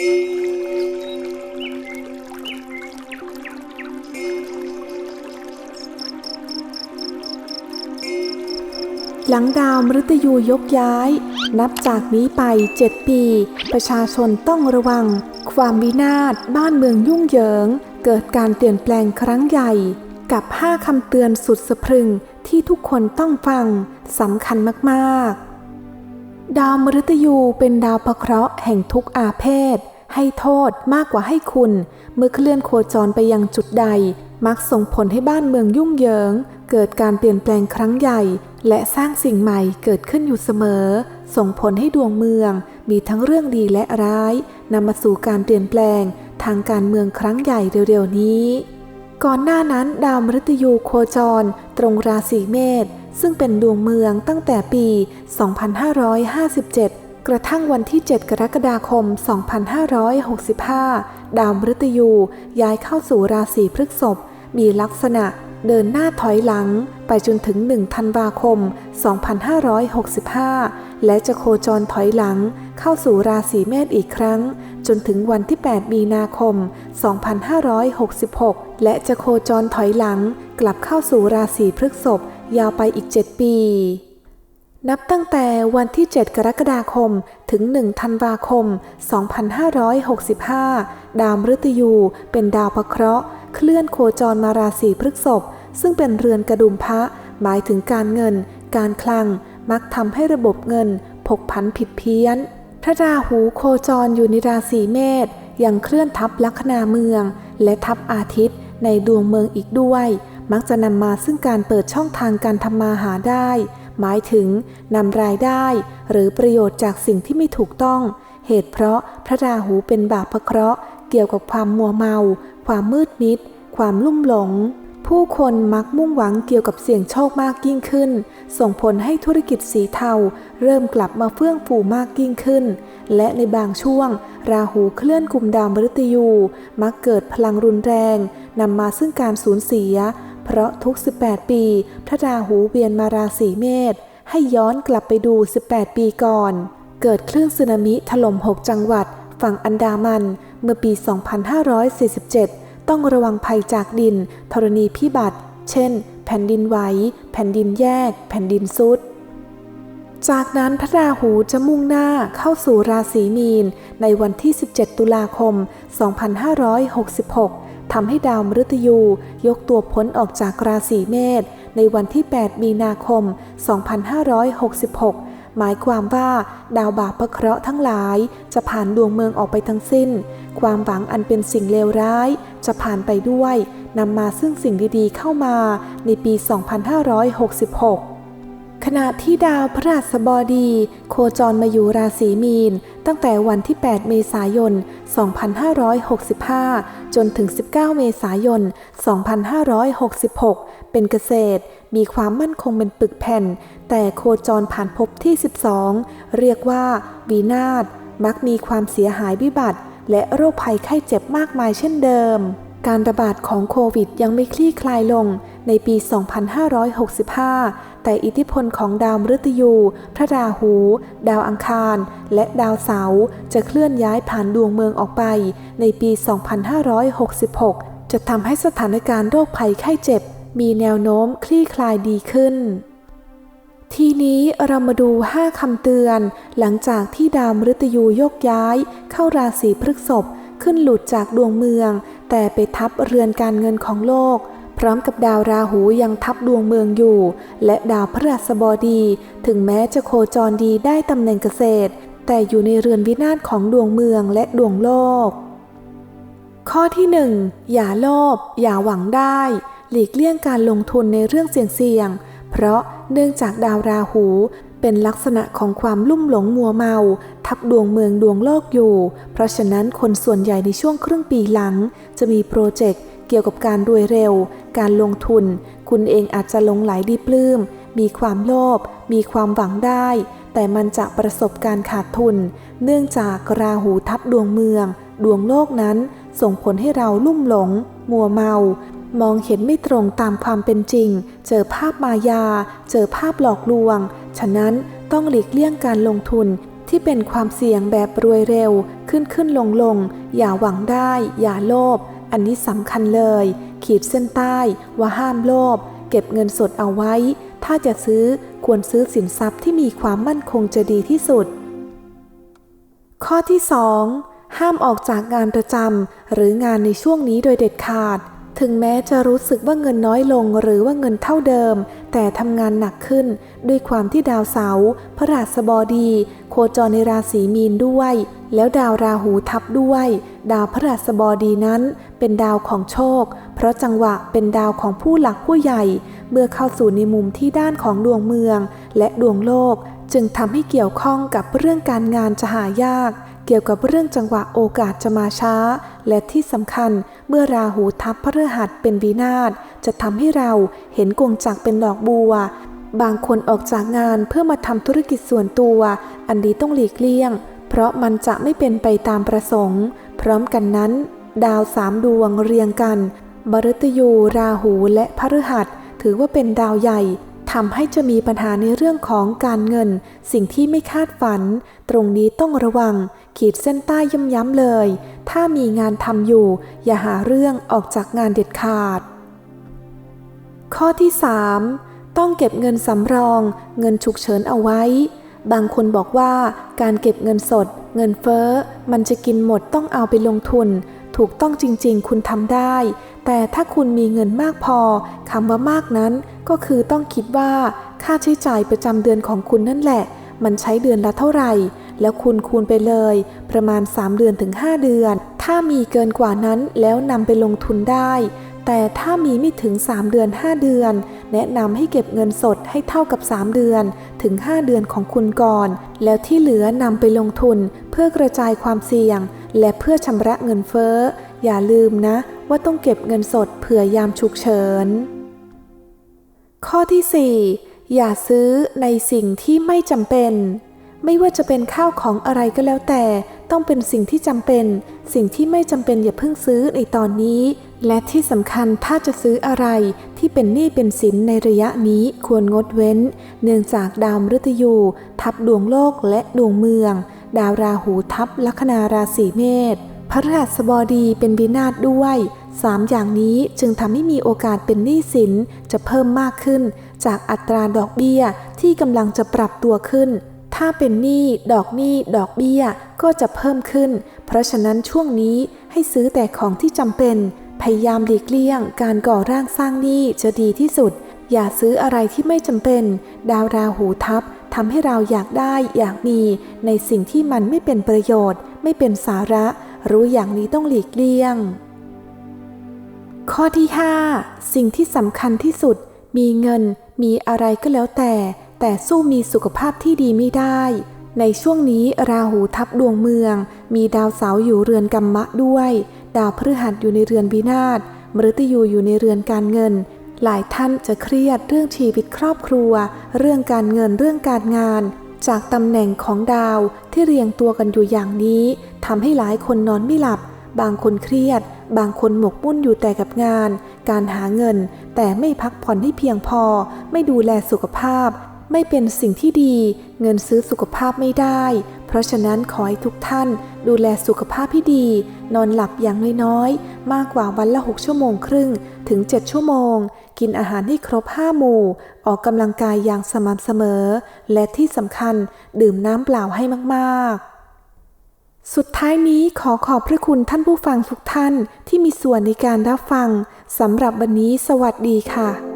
หลังดาวมฤตยูยกย้าย นับจากนี้ไป7ปี ประชาชนต้องระวัง ความวินาศบ้านเมืองยุ่งเหยิง เกิดการเปลี่ยนแปลงครั้งใหญ่ กับ 5 คำเตือนสุดสะพรึงที่ทุกคนต้องฟังสำคัญมาก ๆ ดาวมฤตยูเป็นดาวพระเคราะห์แห่งทุกอาเพศ ให้โทษมากกว่าให้คุณ เมื่อเคลื่อนโคจรไปยังจุดใด มักส่งผลให้บ้านเมืองยุ่งเหยิง เกิดการเปลี่ยนแปลงครั้งใหญ่ และสร้างสิ่งใหม่เกิดขึ้นอยู่เสมอ ส่งผลให้ดวงเมือง มีทั้งเรื่องดีและร้ายนำมาสู่การเปลี่ยนแปลง ทางการเมืองครั้งใหญ่เร็วๆนี้ ก่อนหน้านั้นดาวมฤตยูโคจร ตรงราศีเมษซึ่งเป็นดวงเมืองตั้งแต่ปี 2557 กระทั่งวันที่ 7 กรกฎาคม 2565 ดาวมฤตยูย้ายเข้าสู่ราศีพฤษภ มีลักษณะเดินหน้าถอยหลังไปจนถึง 1 ธันวาคม 2565 และจะโคจรถอยหลังเข้าสู่ราศีเมษอีกครั้ง จนถึงวันที่ 8 มีนาคม 2566 และจะโคจรถอยหลังกลับเข้าสู่ราศีพฤษภยาวไปอีก 7 ปี นับตั้งแต่วันที่ 7 กรกฎาคม ถึง 1 ธันวาคม 2565 ดาวมฤตยูเป็นดาวพระเคราะห์ เคลื่อนโคจรมาราศีพฤกษภซึ่งเป็นเรือนกระดุมพระ หมายถึงการเงิน การคลัง มักทำให้ระบบเงินผกผันผิดเพี้ยน พระราหูโคจรอยู่ในราศีเมษ ยังเคลื่อนทับลัคนาเมือง และทับอาทิตย์ ในดวงเมืองอีกด้วย มักจะนำมาซึ่งการเปิดช่องทางการทำมาหาได้ หมายถึงนำรายได้ หรือประโยชน์จากสิ่งที่ไม่ถูกต้อง เหตุเพราะพระราหูเป็นบาปพระเคราะห์เกี่ยวกับความมัวเมา ความมืดมิด ความลุ่มหลง ผู้คนมักมุ่งหวังเกี่ยวกับเสี่ยงโชคมากยิ่งขึ้น ส่งผลให้ธุรกิจสีเทา เริ่มกลับมาเฟื่องฟูมากยิ่งขึ้น และในบางช่วง ราหูเคลื่อนกลุ่มดาวมฤตยู มักเกิดพลังรุนแรงนำมาซึ่งการสูญเสีย เพราะทุก 18 ปี พระราหูเวียนมาราศีเมษให้ย้อนกลับไปดู 18 ปีก่อน เกิดคลื่นสึนามิถล่ม 6 จังหวัด ฝั่งอันดามัน เมื่อปี 2547 ต้องระวังภัยจากดินธรณีพิบัติ เช่น แผ่นดินไหว แผ่นดินแยก แผ่นดินซุดจากนั้นพระราหูจะมุ่งหน้าเข้าสู่ราศีมีน ในวันที่ 17 ตุลาคม 2566 ทำให้ดาวมฤตยูยกตัวพ้นออกจากราศีเมษในวันที่ 8 มีนาคม 2566 หมายความว่าดาวบาปพระเคราะห์ทั้งหลายจะผ่านดวงเมืองออกไปทั้งสิ้น ความหวังอันเป็นสิ่งเลวร้ายจะผ่านไปด้วยนำมาซึ่งสิ่งดีๆเข้ามาในปี 2566 ขณะที่ดาวพฤหัสบดี โคจรมาอยู่ราศีมีน ตั้งแต่วันที่ 8 เมษายน 2565 จนถึง 19 เมษายน 2566 เป็นเกษตร มีความมั่นคงเป็นปึกแผ่น แต่โคจรผ่านภพที่ 12 เรียกว่าวีนาศมักมีความเสียหายวิบัติ และโรคภัยไข้เจ็บมากมายเช่นเดิม การระบาดของโควิดยังไม่คลี่คลายลงในปี 2565 แต่อิทธิพลของดาวมฤตยู พระราหู ดาวอังคาร และดาวเสาร์จะเคลื่อนย้ายผ่านดวงเมืองออกไปในปี 2566 จะทำให้สถานการณ์โรคภัยไข้เจ็บ มีแนวโน้มคลี่คลายดีขึ้นทีนี้เรามาดู 5 คำเตือน หลังจากที่ดาวมฤตยูโยกย้าย เข้าราศีพฤษภขึ้นหลุดจากดวงเมือง แต่ไปทับเรือนการเงินของโลก พร้อมกับดาวราหูยังทับดวงเมืองอยู่ และดาวพฤหัสบดี ถึงแม้จะโคจรดีได้ตำแหน่งเกษตร แต่อยู่ในเรือนวินาศของดวงเมืองและดวงโลก ข้อที่ 1 อย่าโลภอย่าหวังได้ หลีกเลี่ยงการลงทุนในเรื่องเสี่ยงๆเพราะเนื่องจากดาวราหู เป็นลักษณะของความลุ่มหลงมัวเมา ทับดวงเมืองดวงโลกอยู่ เพราะฉะนั้นคนส่วนใหญ่ในช่วงครึ่งปีหลัง จะมีโปรเจกต์เกี่ยวกับการรวยเร็ว การลงทุน คุณเองอาจจะหลงไหลดีปลื้ม มีความโลภ มีความหวังได้ แต่มันจะประสบการขาดทุน เนื่องจากราหูทับดวงเมือง ดวงโลกนั้นส่งผลให้เราลุ่มหลง มัวเมา มองเห็นไม่ตรงตามความเป็นจริง เจอภาพมายา เจอภาพหลอกลวง ฉะนั้นต้องหลีกเลี่ยงการลงทุนที่เป็นความเสี่ยงแบบรวยเร็ว ขึ้นขึ้นลงลง อย่าหวังได้ อย่าโลภ อันนี้สำคัญเลย ขีดเส้นใต้ว่าห้ามโลภ เก็บเงินสดเอาไว้ ถ้าจะซื้อควรซื้อสินทรัพย์ที่มีความมั่นคงจะดีที่สุด ข้อที่ 2 ห้ามออกจากงานประจำหรืองานในช่วงนี้โดยเด็ดขาด ถึงแม้จะรู้สึกว่าเงินน้อยลงหรือว่าเงินเท่าเดิม แต่ทำงานหนักขึ้น ด้วยความที่ดาวเสาร์พระราชบดี โคจรในราศีมีนด้วย แล้วดาวราหูทับด้วย ดาวพระราชบดีนั้น เป็นดาวของโชค เพราะจังหวะเป็นดาวของผู้หลักผู้ใหญ่ เมื่อเข้าสู่ในมุมที่ด้านของดวงเมือง และดวงโลก จึงทำให้เกี่ยวข้องกับเรื่องการงานจะหายาก เกี่ยวกับเรื่องจังหวะโอกาสจะมาช้า และที่สำคัญเมื่อราหูทับพฤหัสเป็นวินาศจะทำให้เราเห็นกวงจักรเป็นดอกบัว บางคนออกจากงานเพื่อมาทำธุรกิจส่วนตัว อันนี้ต้องหลีกเลี่ยง เพราะมันจะไม่เป็นไปตามประสงค์ พร้อมกันนั้น ดาวสามดวงเรียงกันมฤตยู ราหูและพฤหัส ถือว่าเป็นดาวใหญ่ ทำให้จะมีปัญหาในเรื่องของการเงิน สิ่งที่ไม่คาดฝัน ตรงนี้ต้องระวัง ขีดเส้นใต้ย้ำๆเลย ถ้ามีงานทำอยู่ อย่าหาเรื่องออกจากงานเด็ดขาด ข้อที่ 3 ต้องเก็บเงินสำรอง เงินฉุกเฉินเอาไว้ บางคนบอกว่าการเก็บเงินสด เงินเฟ้อ มันจะกินหมดต้องเอาไปลงทุน ถูกต้องจริงๆ คุณทำได้ แต่ถ้าคุณมีเงินมากพอคำว่ามากนั้น ก็คือต้องคิดว่าค่าใช้จ่ายประจำเดือนของคุณนั่นแหละ มันใช้เดือนละเท่าไหร่ แล้วคุณคูณไปเลย ประมาณ 3 เดือนถึง 5 เดือน ถ้ามีเกินกว่านั้นแล้วนำไปลงทุนได้ แต่ถ้ามีไม่ถึง 3 เดือน 5 เดือน แนะนำให้เก็บเงินสดให้เท่ากับ 3 เดือนถึง 5 เดือนของคุณก่อน แล้วที่เหลือนำไปลงทุนเพื่อกระจายความเสี่ยง และเพื่อชำระเงินเฟ้อ อย่าลืมนะว่าต้องเก็บเงินสดเผื่อยามฉุกเฉิน ข้อที่ 4 อย่าซื้อในสิ่งที่ไม่จำเป็น ไม่ว่าจะเป็นข้าวของอะไรก็แล้วแต่ ต้องเป็นสิ่งที่จำเป็น สิ่งที่ไม่จำเป็นอย่าเพิ่งซื้อในตอนนี้ และที่สำคัญถ้าจะซื้ออะไรที่เป็นหนี้เป็นสินในระยะนี้ควรงดเว้น เนื่องจากดาวมฤตยูทับดวงโลกและดวงเมือง ดาวราหูทับลัคนาราศีเมษพระราชบดีเป็นวินาศด้วยสามอย่างนี้จึงทำให้มีโอกาสเป็นหนี้สินจะเพิ่มมากขึ้น จากอัตราดอกเบี้ยที่กำลังจะปรับตัวขึ้น ถ้าเป็นหนี้ดอกหนี้ดอกเบี้ยก็จะเพิ่มขึ้น เพราะฉะนั้นช่วงนี้ให้ซื้อแต่ของที่จำเป็น พยายามหลีกเลี่ยง การก่อร่างสร้างหนี้จะดีที่สุด อย่าซื้ออะไรที่ไม่จำเป็น ดาวราหูทับ ทำให้เราอยากได้อยากมีในสิ่งที่มันไม่เป็นประโยชน์ ไม่เป็นสาระ รู้อย่างนี้ต้องหลีกเลี่ยง ข้อที่ 5 สิ่งที่สำคัญที่สุด มีเงิน มีอะไรก็แล้วแต่ แต่สู้มีสุขภาพที่ดีไม่ได้ ในช่วงนี้ราหูทับดวงเมือง มีดาวเสาร์อยู่เรือนกรรมะด้วย ดาวพฤหัสอยู่ในเรือนวินาศมฤตยูอยู่ในเรือนการเงิน หลายท่านจะเครียดเรื่องชีวิตครอบครัว เรื่องการเงินเรื่องการงาน จากตำแหน่งของดาวที่เรียงตัวกันอยู่อย่างนี้ทำให้หลายคนนอนไม่หลับ บางคนเครียด บางคนหมกมุ่นอยู่แต่กับงาน การหาเงิน แต่ไม่พักผ่อนให้เพียงพอ ไม่ดูแลสุขภาพ ไม่เป็นสิ่งที่ดี เงินซื้อสุขภาพไม่ได้ เพราะฉะนั้นขอให้ทุกท่านดูแลสุขภาพที่ดี นอนหลับอย่างน้อยๆ มากกว่าวันละ 6 ชั่วโมงครึ่ง ถึง 7 ชั่วโมง กินอาหารให้ครบ 5 หมู่ ออกกำลังกายอย่างสม่ำเสมอ และที่สำคัญดื่มน้ำเปล่าให้มากๆสุดท้ายนี้ขอขอบพระคุณท่านผู้ฟังทุกท่านที่มีส่วนในการรับฟัง สำหรับวันนี้สวัสดีค่ะ